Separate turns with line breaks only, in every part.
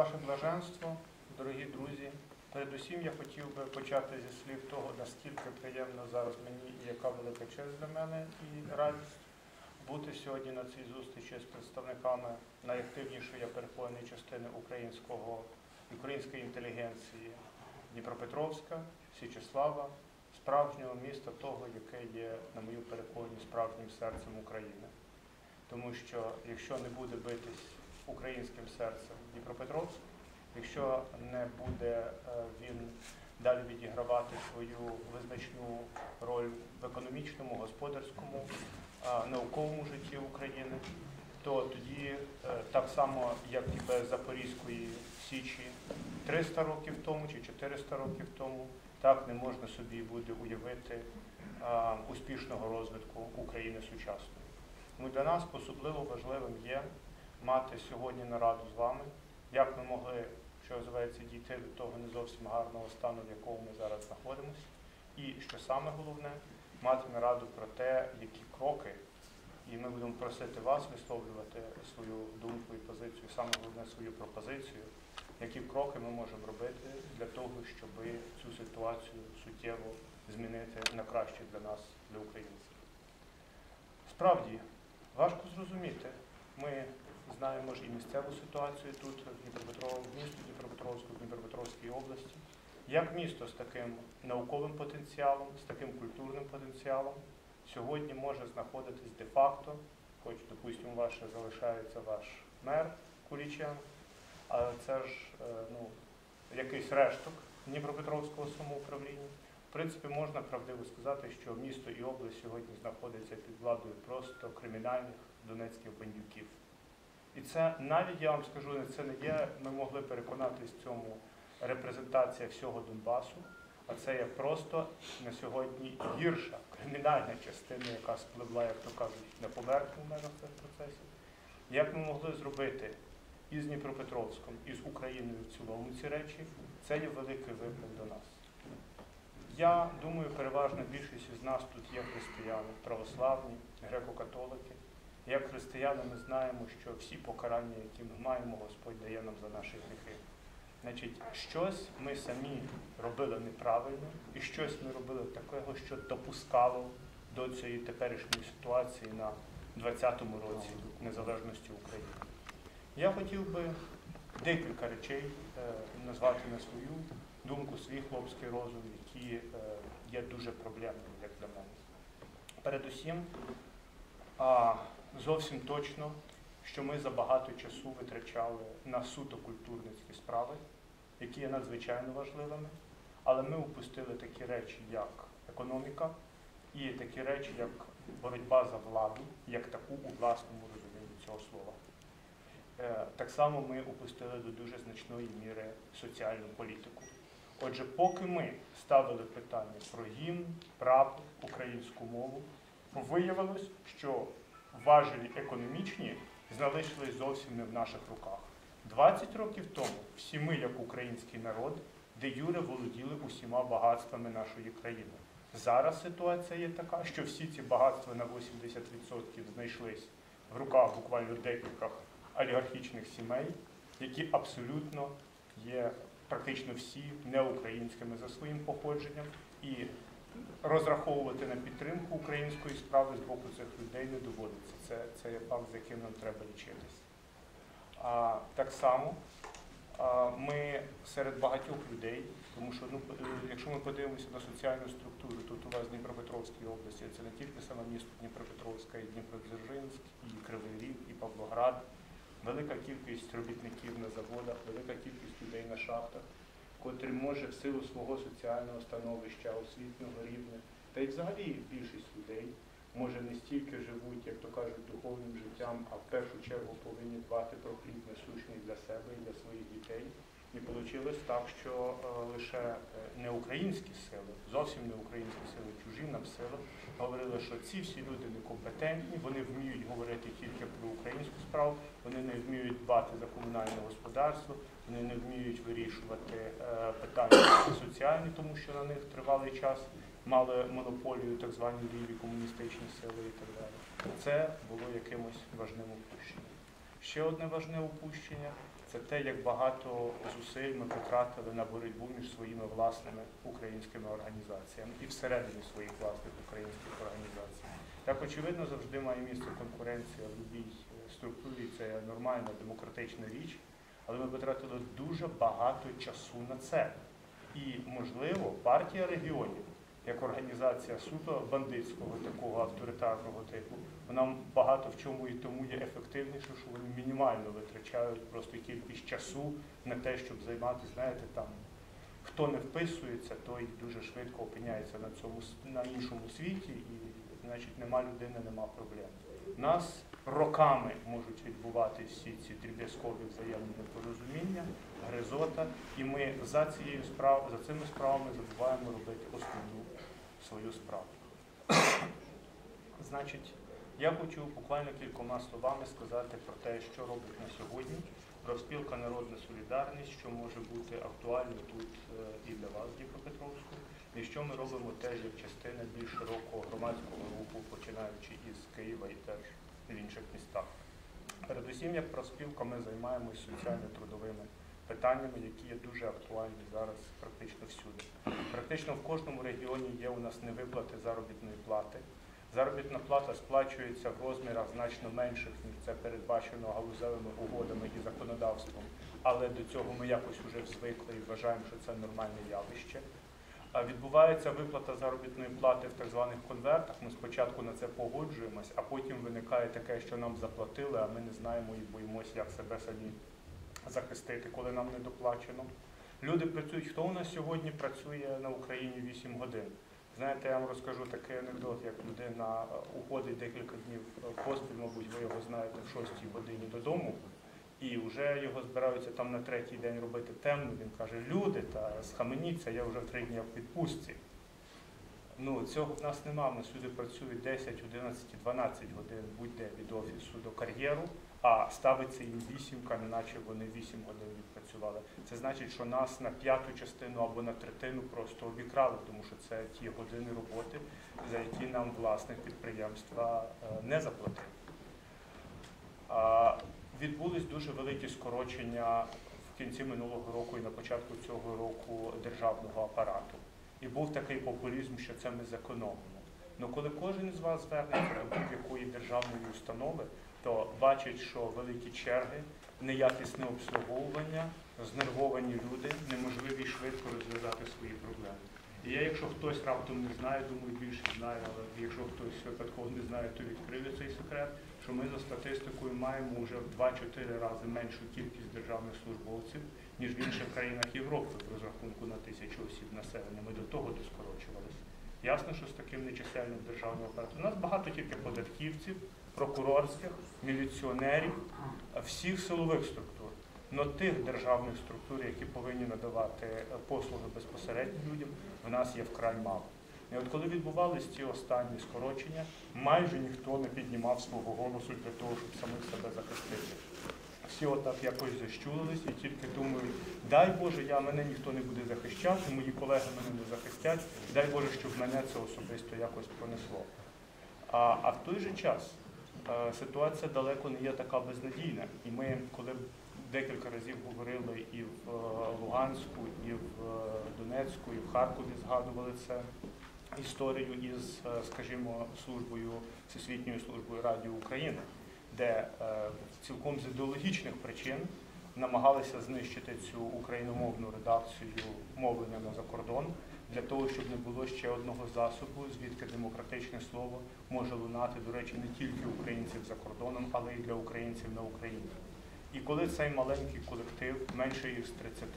Ваше блаженство, дорогі друзі, передусім я хотів би почати зі слів того, наскільки приємно зараз мені і яка велика честь для мене і радість бути сьогодні на цій зустрічі з представниками найактивнішої, я переконаний, частини українського, української інтелігенції Дніпропетровська, Січеслава, справжнього міста, того, яке є, на мою переконаність, справжнім серцем України. Тому що якщо не буде битись українським серцем Дніпропетровськ, якщо не буде е, він далі відігравати свою визначну роль в економічному, господарському, е, науковому житті України, то тоді е, так само, як і без Запорізької Січі 300 років тому чи 400 років тому, так не можна собі буде уявити успішного розвитку України сучасної. Тому для нас особливо важливим є мати сьогодні нараду з вами, як ми могли, що називається, дійти до того не зовсім гарного стану, в якому ми зараз знаходимося. І що саме головне, мати нараду про те, які кроки, і ми будемо просити вас висловлювати свою думку і позицію, саме головне свою пропозицію, які кроки ми можемо робити для того, щоб цю ситуацію суттєво змінити на краще для нас, для українців. Справді, важко зрозуміти. Ми знаємо ж і місцеву ситуацію тут, в Дніпропетровську, в місті Дніпропетровську, в Дніпропетровській області. Як місто з таким науковим потенціалом, з таким культурним потенціалом сьогодні може знаходитись де-факто, хоч, допустимо, ваше залишається ваш мер Кулічен, але це ж е, ну, якийсь решток Дніпропетровського самоуправління. В принципі, можна правдиво сказати, що місто і область сьогодні знаходяться під владою просто кримінальних донецьких бандюків. І це навіть я вам скажу, це не є, ми могли переконатись в цьому репрезентація всього Донбасу, а це є просто на сьогодні гірша кримінальна частина, яка спливла, як то кажуть, на поверхню в межах цих процесів. Як ми могли зробити із Дніпропетровськом, і з Україною в цілому ці речі, це є великий виклик до нас. Я думаю, переважна більшість із нас тут є християни, православні, греко-католики. Як християни ми знаємо, що всі покарання, які ми маємо, Господь дає нам за наші гріхи. Значить, щось ми самі робили неправильно, і щось ми робили такого, що допускало до цієї теперішньої ситуації на 20-му році незалежності України. Я хотів би декілька речей е, назвати на свою думку, свій хлопський розум, які е, є дуже проблемними, як для мене. Передусім, зовсім точно, що ми забагато часу витрачали на суто культурницькі справи, які є надзвичайно важливими, але ми упустили такі речі, як економіка, і такі речі, як боротьба за владу, як таку у власному розумінні цього слова. Е, Так само ми упустили до дуже значної міри соціальну політику. Отже, поки ми ставили питання про гімн, прапор, українську мову, виявилось, що важелі економічні залишились зовсім не в наших руках. 20 років тому всі ми, як український народ, де юре володіли усіма багатствами нашої країни. Зараз ситуація є така, що всі ці багатства на 80% знайшлись в руках буквально декількох олігархічних сімей, які абсолютно є практично всі неукраїнськими за своїм походженням, і розраховувати на підтримку української справи з боку цих людей не доводиться. Це, це є факт, з яким нам треба лічитись. А, так само а, ми серед багатьох людей, тому що ну, е, якщо ми подивимося на соціальну структуру, тут у вас в Дніпропетровській області це не тільки саме місто Дніпропетровська, і Дніпродзержинськ, і Кривий Ріг, і Павлоград, велика кількість робітників на заводах, велика кількість людей на шахтах, котрі може в силу свого соціального становища, освітнього рівня, та й взагалі більшість людей може не стільки живуть, як то кажуть, духовним життям, а в першу чергу повинні дбати про хліб насущний для себе і для своїх дітей. І вийшло так, що е, лише е, не українські сили, зовсім не українські сили, чужі нам сили, говорили, що ці всі люди некомпетентні, вони вміють говорити тільки про українську справу, вони не вміють дбати за комунальне господарство, вони не вміють вирішувати е, питання соціальні, тому що на них тривалий час мали монополію так звані ліві комуністичні сили і так далі. Це було якимось важним упущенням. Ще одне важне упущення це те, як багато зусиль ми потратили на боротьбу між своїми власними українськими організаціями і всередині своїх власних українських організацій. Так, очевидно, завжди має місце конкуренція в будь-якій е, структурі, це нормальна демократична річ, але ми потратили дуже багато часу на це. І, можливо, партія регіонів, як організація суто бандитського, такого авторитарного типу, вона багато в чому і тому є ефективніше, що вони мінімально витрачають просто кількість часу на те, щоб займатися, знаєте, там хто не вписується, той дуже швидко опиняється на цьому на іншому світі, і значить нема людини, нема проблем. Нас роками можуть відбуватися всі ці дріб'язкові взаємні непорозуміння, гризота, і ми за цією справою, за цими справами забуваємо робити основну свою справу. Значить, я хочу буквально кількома словами сказати про те, що робить на сьогодні профспілка Народна Солідарність, що може бути актуально тут е, і для вас, Дніпропетровську, і що ми робимо теж як частина більш широкого громадського руху, починаючи із Києва і теж в інших містах. Передусім, як профспілка, ми займаємось соціально-трудовими питаннями, які є дуже актуальні зараз практично всюди. Практично в кожному регіоні є у нас невиплати заробітної плати. Заробітна плата сплачується в розмірах значно менших, ніж це передбачено галузевими угодами і законодавством. Але до цього ми якось вже звикли і вважаємо, що це нормальне явище. Відбувається виплата заробітної плати в так званих конвертах. Ми спочатку на це погоджуємось, а потім виникає таке, що нам заплатили, а ми не знаємо і боїмося, як себе самі захистити, коли нам не доплачено. Люди працюють. Хто у нас сьогодні працює на Україні 8 годин? Знаєте, я вам розкажу такий анекдот, як людина е, уходить декілька днів е, поспіль, мабуть, ви його знаєте, в 6 годині додому, і вже його збираються там на третій день робити темно. Він каже: люди, та схаменіться, я вже три дні в відпустці. Ну, цього в нас нема. Ми сюди працюють 10, 11, 12 годин будь-де від офісу до кар'єру, а ставиться їм вісімка, неначе вони 8 годин відпрацювали. Це значить, що нас на п'яту частину або на третину просто обікрали, тому що це ті години роботи, за які нам власник підприємства е, не заплатив. Відбулись дуже великі скорочення в кінці минулого року і на початку цього року державного апарату. І був такий популізм, що це ми зекономимо. Ну коли кожен із вас звернеться до будь-якої державної установи, то бачить, що великі черги, неякісне обслуговування, знервовані люди, неможливі швидко розв'язати свої проблеми. І я, якщо хтось раптом не знає, думаю, більше знає, але якщо хтось випадково не знає, то відкрию цей секрет, що ми за статистикою маємо вже в 2-4 рази меншу кількість державних службовців, ніж в інших країнах Європи в розрахунку на тисячу осіб населення. Ми до того доскорочувалися. Ясно, що з таким нечисельним державним апаратом. У нас багато тільки податківців, прокурорських, міліціонерів, всіх силових структур. Но тих державних структур, які повинні надавати е, послуги безпосередньо людям, в нас є вкрай мало. І от коли відбувалися ці останні скорочення, майже ніхто не піднімав свого голосу для того, щоб самих себе захистити. Всі отак якось защулились і тільки думають, дай Боже, я мене ніхто не буде захищати, мої колеги мене не захистять, дай Боже, щоб мене це особисто якось пронесло. А, а в той же час е, ситуація далеко не є така безнадійна. І ми, коли декілька разів говорили і в е, Луганську, і в е, Донецьку, і в Харкові згадували це історію із, е, скажімо, службою Всесвітньою службою Радіо України, де цілком з ідеологічних причин намагалися знищити цю україномовну редакцію мовлення на закордон для того, щоб не було ще одного засобу, звідки демократичне слово може лунати, до речі, не тільки українців за кордоном, але й для українців на Україні. І коли цей маленький колектив, менше з 30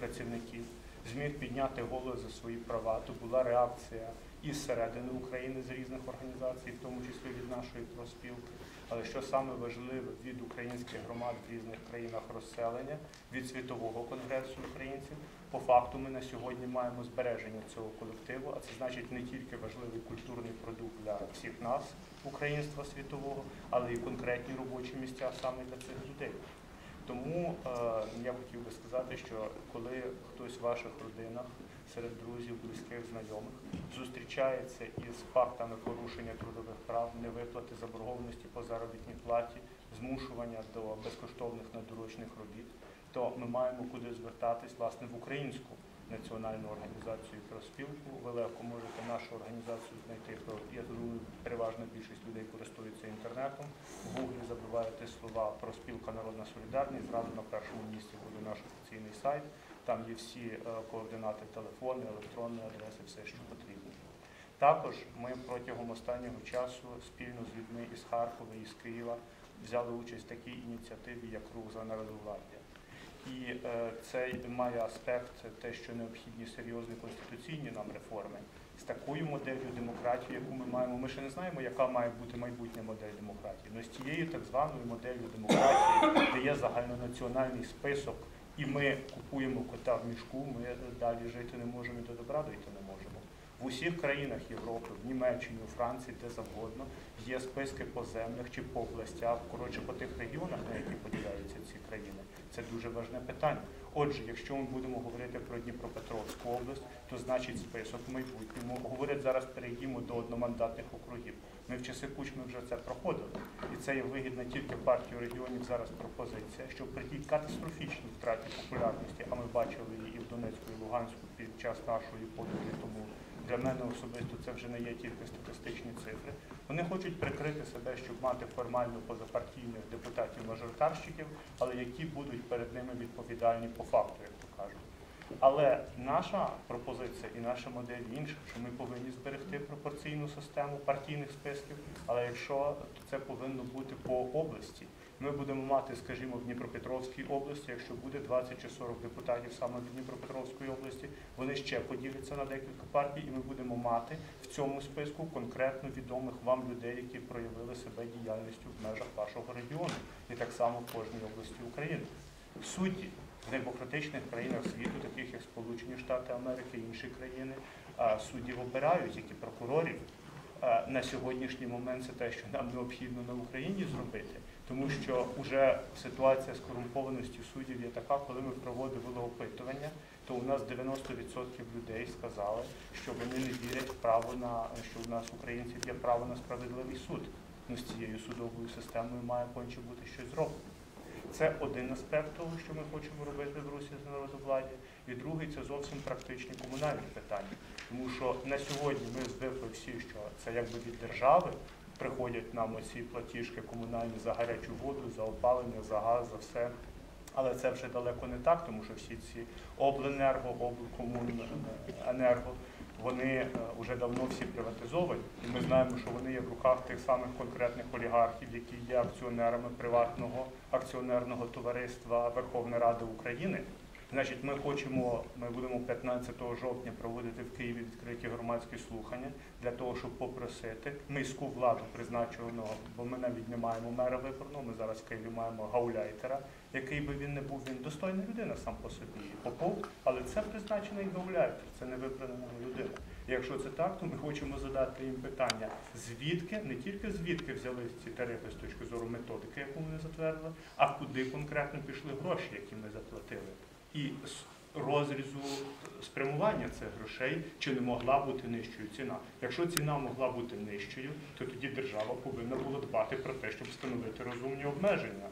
працівників, зміг підняти голос за свої права, то була реакція із середини України з різних організацій, в тому числі від нашої проспілки. Але що саме важливе від українських громад в різних країнах розселення, від світового конгресу українців, по факту ми на сьогодні маємо збереження цього колективу, а це значить не тільки важливий культурний продукт для всіх нас, українства світового, але і конкретні робочі місця саме для цих людей. Тому е, я хотів би сказати, що коли хтось в ваших родинах, серед друзів, близьких, знайомих зустрічається із фактами порушення трудових прав, невиплати заборгованості по заробітній платі, змушування до безкоштовних надурочних робіт, то ми маємо куди звертатись власне в українську національну організацію профспілку. Ви легко можете нашу організацію знайти. Я думаю, переважна більшість людей користуються інтернетом. В гуглі забиваєте слова профспілка Народна Солідарність. Зразу на першому місці буде наш офіційний сайт. Там є всі е, координати телефони, електронні адреси, все, що потрібно. Також ми протягом останнього часу спільно з людьми із Харкова і з Києва взяли участь в такій ініціативі, як рух за народовладдя. І е, це має аспект те, що необхідні серйозні конституційні нам реформи з такою моделлю демократії, яку ми маємо. Ми ще не знаємо, яка має бути майбутня модель демократії. Але з тією так званою моделлю демократії, де є загальнонаціональний список, і ми купуємо кота в мішку, ми далі жити не можемо і до добра дойти не можемо. В усіх країнах Європи, в Німеччині, у Франції, де завгодно, є списки по землях чи по областях, коротше по тих регіонах, на які поділяються ці країни. Це дуже важне питання. Отже, якщо ми будемо говорити про Дніпропетровську область, то значить список в майбутньому. Говорять, зараз перейдімо до одномандатних округів. Ми в часи кучми вже це проходили. І це є вигідна тільки партію регіонів зараз пропозиція, що при тій катастрофічній втраті популярності, а ми бачили її і в Донецьку, і Луганську під час нашої тому для мене особисто це вже не є тільки статистичні цифри. Вони хочуть прикрити себе, щоб мати формально позапартійних депутатів-мажоритарщиків, але які будуть перед ними відповідальні по факту, як то кажуть. Але наша пропозиція і наша модель інша, що ми повинні зберегти пропорційну систему партійних списків, але якщо це повинно бути по області. Ми будемо мати, скажімо, в Дніпропетровській області, якщо буде 20 чи 40 депутатів саме в Дніпропетровської області, вони ще поділяться на декілька партій, і ми будемо мати в цьому списку конкретно відомих вам людей, які проявили себе діяльністю в межах вашого регіону, і так само в кожній області України. Судді в демократичних країнах світу, таких як Сполучені Штати Америки інші країни, суддів обирають, як і прокурорів. На сьогоднішній момент це те, що нам необхідно на Україні зробити, тому що вже ситуація з корумпованістю суддів є така, коли ми проводили опитування, то у нас 90% людей сказали, що вони не вірять в право на що у нас українців є право на справедливий суд. Ну з цією судовою системою має конче бути щось зроблено. Це один аспект того, що ми хочемо робити в Русі з народовладдя. І другий це зовсім практичні комунальні питання. Тому що на сьогодні ми звикли всі, що це якби від держави приходять нам оці платіжки комунальні за гарячу воду, за опалення, за газ, за все. Але це вже далеко не так, тому що всі ці обленерго, облкомуненерго, вони вже давно всі приватизовані. І ми знаємо, що вони є в руках тих самих конкретних олігархів, які є акціонерами приватного акціонерного товариства Верховної Ради України. Значить, ми хочемо, ми будемо 15 жовтня проводити в Києві відкриті громадські слухання для того, щоб попросити міську владу призначеного, бо ми навіть не маємо мера виборного. Ми зараз в Києві маємо гауляйтера, який би він не був, він достойна людина сам по собі попов, але це призначений гауляйтер, це не вибрана людина. Якщо це так, то ми хочемо задати їм питання, звідки, не тільки звідки взяли ці тарифи з точки зору методики, яку вони затвердили, а куди конкретно пішли гроші, які ми заплатили. І з розрізу спрямування цих грошей чи не могла бути нижчою ціна. Якщо ціна могла бути нижчою, то тоді держава повинна була дбати про те, щоб встановити розумні обмеження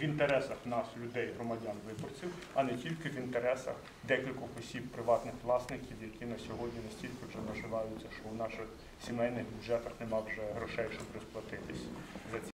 в інтересах нас, людей, громадян, виборців, а не тільки в інтересах декількох осіб, приватних власників, які на сьогодні настільки вже наживаються, що в наших сімейних бюджетах немає вже грошей, щоб розплатитись за ці.